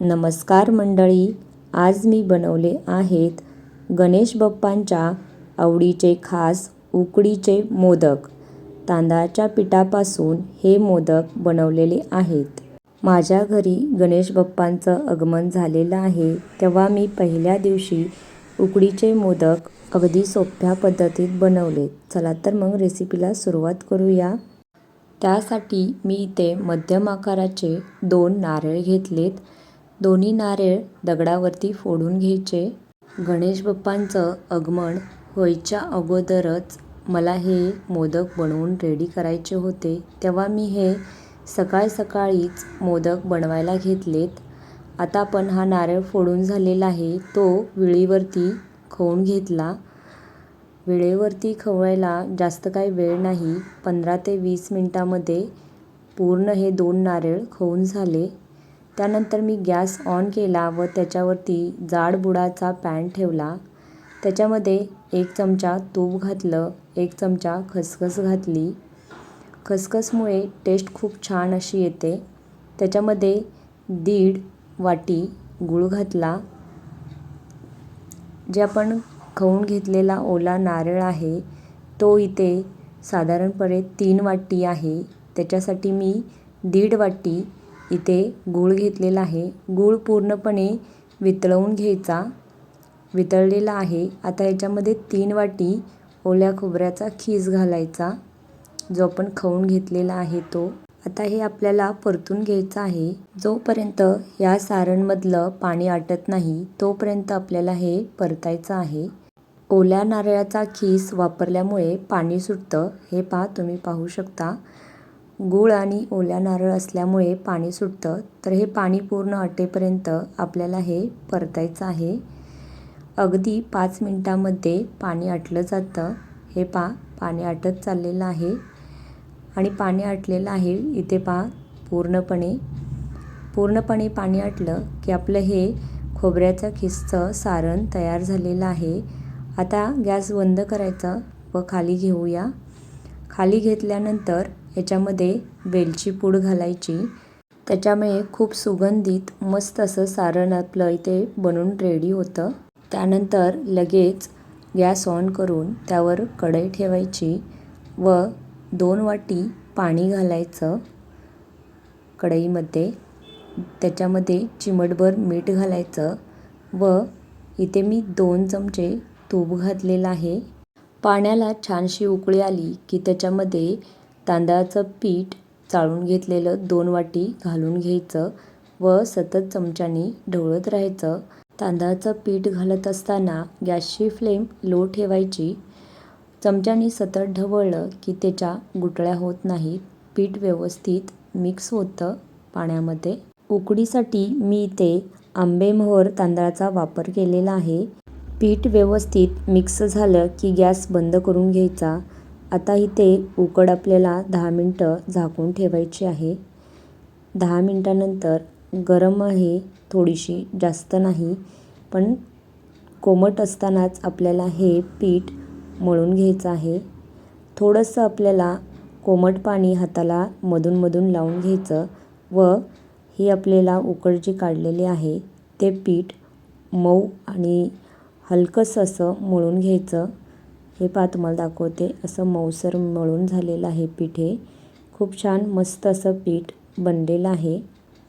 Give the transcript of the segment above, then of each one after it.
नमस्कार मंडळी आज मी बनवले आहेत गणेश बाप्पांच्या आवडीचे खास उकडीचे मोदक. तांदळाच्या पिठापासून हे मोदक बनवलेले आहेत. माझ्या घरी गणेश बाप्पांचं आगमन झालेलं आहे तेव्हा मी पहिल्या दिवशी उकडीचे मोदक अगदी सोप्या पद्धतीत बनवले. चला तर मग रेसिपीला सुरुवात करूया. त्यासाठी मी इथे मध्यम आकाराचे दोन नारळ घेतलेत. दोन्ही नारळ दगडावरती फोडून घ्यायचे. गणेश बाप्पांचं आगमन व्हायच्या अगोदरच मला हे मोदक बनवून रेडी करायचे होते. तेव्हा मी हे सकाळ सकाळीच मोदक बनवायला घेतलेत. आता आपण हा नारळ फोडून झालेला आहे. तो विळीवरती खवून घेतला. वेळेवरती खवायला जास्त काही वेळ नाही. पंधरा ते वीस मिनटामध्ये पूर्ण हे दोन नारळ खवून झाले. त्यानंतर मी गॅस ऑन केला व त्याच्यावरती जाड बुडाचा पॅन ठेवला. त्याच्यामध्ये एक चमचा तूप घातलं एक चमचा खसखस घातली. खसखसमुळे टेस्ट खूप छान अशी येते. त्याच्यामध्ये दीड वाटी गूळ घातला. जे आपण खवून घेतलेला ओला नारळ आहे तो इथे साधारणपणे तीन वाटी आहे. त्याच्यासाठी मी दीड वाटी इथे गूळ घेतलेला आहे. गूळ पूर्णपणे वितळवून घ्यायचा. वितळलेला आहे. आता याच्यामध्ये तीन वाटी ओल्या खोबऱ्याचा खीस घालायचा जो आपण खाऊन घेतलेला आहे तो. आता हे आपल्याला परतून घ्यायचं आहे. जोपर्यंत या सारणमधलं पाणी आटत नाही तोपर्यंत आपल्याला हे परतायचं आहे. ओल्या नारळाचा खीस वापरल्यामुळे पाणी सुटतं. हे पहा तुम्ही पाहू शकता. गूळ आणि ओल्या नारळ असल्यामुळे पाणी सुटतं तर हे पाणी पूर्ण आटेपर्यंत आपल्याला हे परतायचं आहे. अगदी पाच मिनटामध्ये पाणी आटलं जातं. हे पहा पाणी आटत चाललेलं आहे. आणि पाणी आटलेलं आहे इथे पहा पूर्णपणे. पूर्णपणे पाणी आटलं की आपलं हे खोबऱ्याचं खिसचं सारण तयार झालेलं आहे. आता गॅस बंद करायचा व खाली घेऊया. खाली घेतल्यानंतर ह्याच्यामध्ये वेलची पूड घालायची. त्याच्यामुळे खूप सुगंधित मस्त असं सारण आपलं इथे बनून रेडी होतं. त्यानंतर लगेच गॅस ऑन करून त्यावर कढई ठेवायची व दोन वाटी पाणी घालायचं कढईमध्ये. त्याच्यामध्ये चिमटभर मीठ घालायचं व इथे मी दोन चमचे तूप घातलेलं आहे. पाण्याला छानशी उकळी आली की त्याच्यामध्ये तांदळाचं पीठ चाळून घेतलेलं दोन वाटी घालून घ्यायचं व सतत चमच्यानी ढवळत राहायचं. तांदळाचं पीठ घालत असताना गॅसची फ्लेम लो ठेवायची. चमच्यानी सतत ढवळलं की त्याच्या गुटळ्या होत नाहीत पीठ व्यवस्थित मिक्स होतं पाण्यामध्ये. उकडीसाठी मी इथे आंबेमोहर तांदळाचा वापर केलेला आहे. पीठ व्यवस्थित मिक्स झालं की गॅस बंद करून घ्यायचा. आता इथे उकड आपल्याला दहा मिनटं झाकून ठेवायची आहे. दहा मिनटानंतर गरम आहे थोडीशी जास्त नाही पण कोमट असतानाच आपल्याला हे पीठ मळून घ्यायचं आहे. थोडंसं आपल्याला कोमट पाणी हाताला मधूनमधून लावून घ्यायचं व ही आपल्याला उकड जी काढलेली आहे ते पीठ मऊ आणि हलकंसं असं मळून घ्यायचं. हे पहा तुम्हाला दाखवते. असं मऊसर मळून झालेलं आहे पीठ हे. खूप छान मस्त असं पीठ बनलेलं आहे.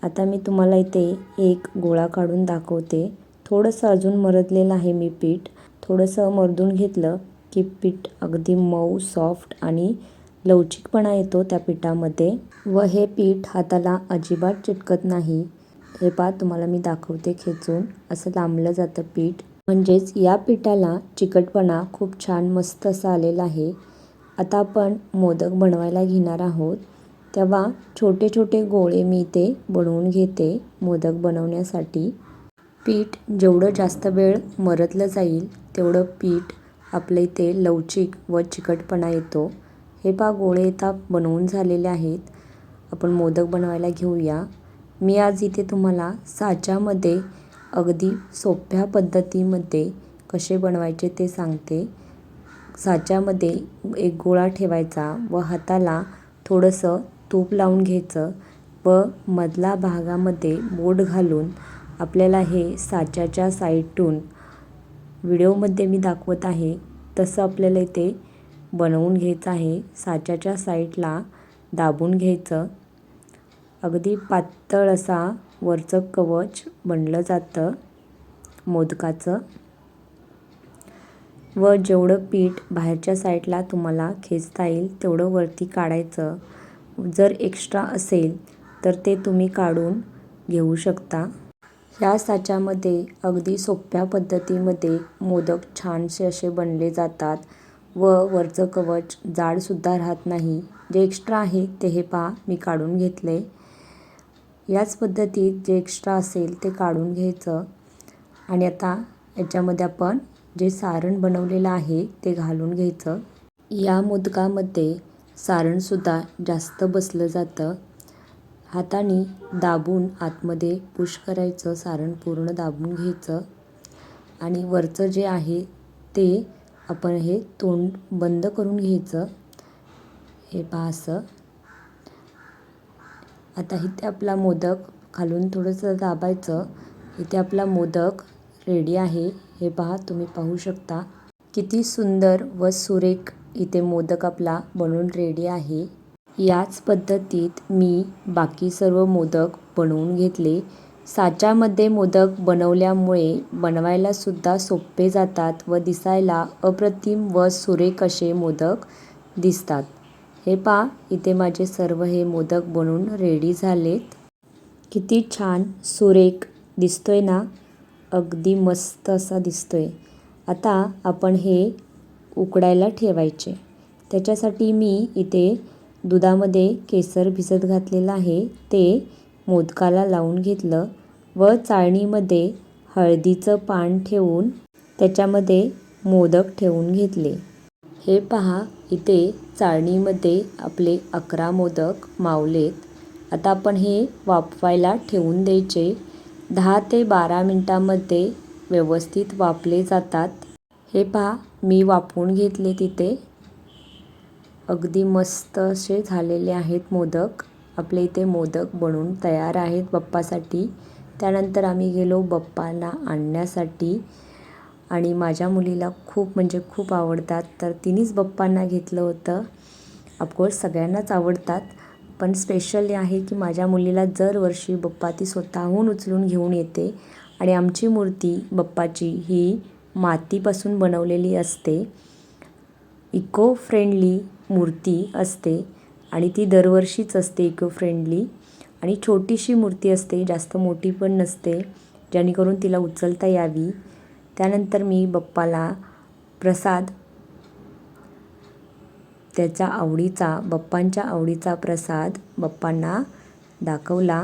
आता मी तुम्हाला इथे एक गोळा काढून दाखवते. थोडंसं अजून मरदलेलं आहे मी पीठ. थोडंसं मरदून घेतलं की पीठ अगदी मऊ सॉफ्ट आणि लवचिकपणा येतो त्या पिठामध्ये. व हे पीठ हाताला अजिबात चिटकत नाही. हे पहा तुम्हाला मी दाखवते खेचून. असं लांबलं जातं पीठ. म्हणजेच या पिठाला चिकटपणा खूप छान मस्त असा आलेला आहे. आता आपण मोदक बनवायला घेणार आहोत. तेव्हा छोटे छोटे गोळे मी इथे बनवून घेते मोदक बनवण्यासाठी. पीठ जेवढं जास्त वेळ मरतलं जाईल तेवढं पीठ आपल्या इथे लवचिक व चिकटपणा येतो. हे पहा गोळे आता बनवून झालेले आहेत. आपण मोदक बनवायला घेऊया. मी आज इथे तुम्हाला साच्यामध्ये अगदी सोप्या पद्धतीमध्ये कसे बनवायचे ते सांगते. साच्यामध्ये एक गोळा ठेवायचा व हाताला थोडंसं तूप लावून घ्यायचं व मधला भागामध्ये बोट घालून आपल्याला हे साच्याच्या साईडून व्हिडिओमध्ये मी दाखवत आहे. तसं आपल्याला इथे बनवून घ्यायचं आहे. साच्याच्या साईडला दाबून घ्यायचं. अगदी पातळ असा वरचं कवच बनलं जातं मोदकाचं. व जेवढं पीठ बाहेरच्या साईडला तुम्हाला खेचता येईल तेवढं वरती काढायचं. जर एक्स्ट्रा असेल तर ते तुम्ही काढून घेऊ शकता. या साच्यामध्ये अगदी सोप्या पद्धतीमध्ये मोदक छानसे असे बनले जातात व वरचं कवच जाडसुद्धा राहत नाही. जे एक्स्ट्रा आहे ते हे पहा मी काढून घेतले. याच पद्धतीत जे एक्स्ट्रा असेल ते काढून घ्यायचं. आणि आता याच्यामध्ये आपण जे सारण बनवलेलं आहे ते घालून घ्यायचं. या मोदकामध्ये सारणसुद्धा जास्त बसलं जातं. हाताने दाबून आतमध्ये पुश करायचं सारण पूर्ण दाबून घ्यायचं. आणि वरचं जे आहे ते आपण हे तोंड बंद करून घ्यायचं. हे पहा असं. आता इथे आपला मोदक खालून थोडंसं दाबायचं. इथे आपला मोदक रेडी आहे. हे पहा तुम्ही पाहू शकता. किती सुंदर व सुरेख इथे मोदक आपला बनवून रेडी आहे. याच पद्धतीत मी बाकी सर्व मोदक बनवून घेतले. साच्यामध्ये मोदक बनवल्यामुळे बनवायला सुद्धा सोपे जातात व दिसायला अप्रतिम व सुरेख असे मोदक दिसतात. हे पहा इथे माझे सर्व हे मोदक बनवून रेडी झालेत. किती छान सुरेख दिसतोय ना? अगदी मस्त असा दिसतोय. आता आपण हे उकडायला ठेवायचे. त्याच्यासाठी मी इथे दुधामध्ये केसर भिजत घातलेलं आहे. ते मोदकाला लावून घेतलं व चाळणीमध्ये हळदीचं पान ठेवून त्याच्यामध्ये मोदक ठेवून घेतले. हे पहा इथे चाळणीमध्ये आपले अकरा मोदक मावलेत. आता आपण हे वाफवायला ठेवून द्यायचे. दहा ते बारा मिनटामध्ये व्यवस्थित वाफले जातात. हे पहा मी वाफवून घेतले तिथे. अगदी मस्त असे झालेले आहेत मोदक. आपले इथे मोदक बनवून तयार आहेत बप्पासाठी. त्यानंतर आम्ही गेलो बप्पांना आणण्यासाठी. आणि माझ्या मुलीला खूप म्हणजे खूप आवडतात. तर तिनेच बप्पांना घेतलं होतं. ऑफकोर्स सगळ्यांनाच आवडतात. पण स्पेशल आहे की माझ्या मुलीला दरवर्षी बप्पा ती स्वतःहून उचलून घेऊन येते. आणि आमची मूर्ती बप्पाची ही मातीपासून बनवलेली असते. इको फ्रेंडली मूर्ती असते. आणि ती दरवर्षीच असते इको फ्रेंडली आणि छोटीशी मूर्ती असते जास्त मोठी पण नसते. जेणेकरून तिला उचलता यावी. त्यानंतर मी बप्पाला प्रसाद त्याच्या आवडीचा बप्पांच्या आवडीचा प्रसाद बप्पांना दाखवला.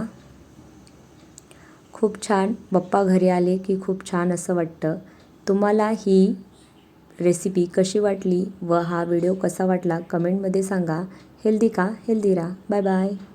खूप छान. बप्पा घरी आले की खूप छान असं वाटतं. तुम्हाला ही रेसिपी कशी वाटली व हा व्हिडिओ कसा वाटला कमेंटमध्ये सांगा. हेल्दी का? हेल्दी राहा. Bye bye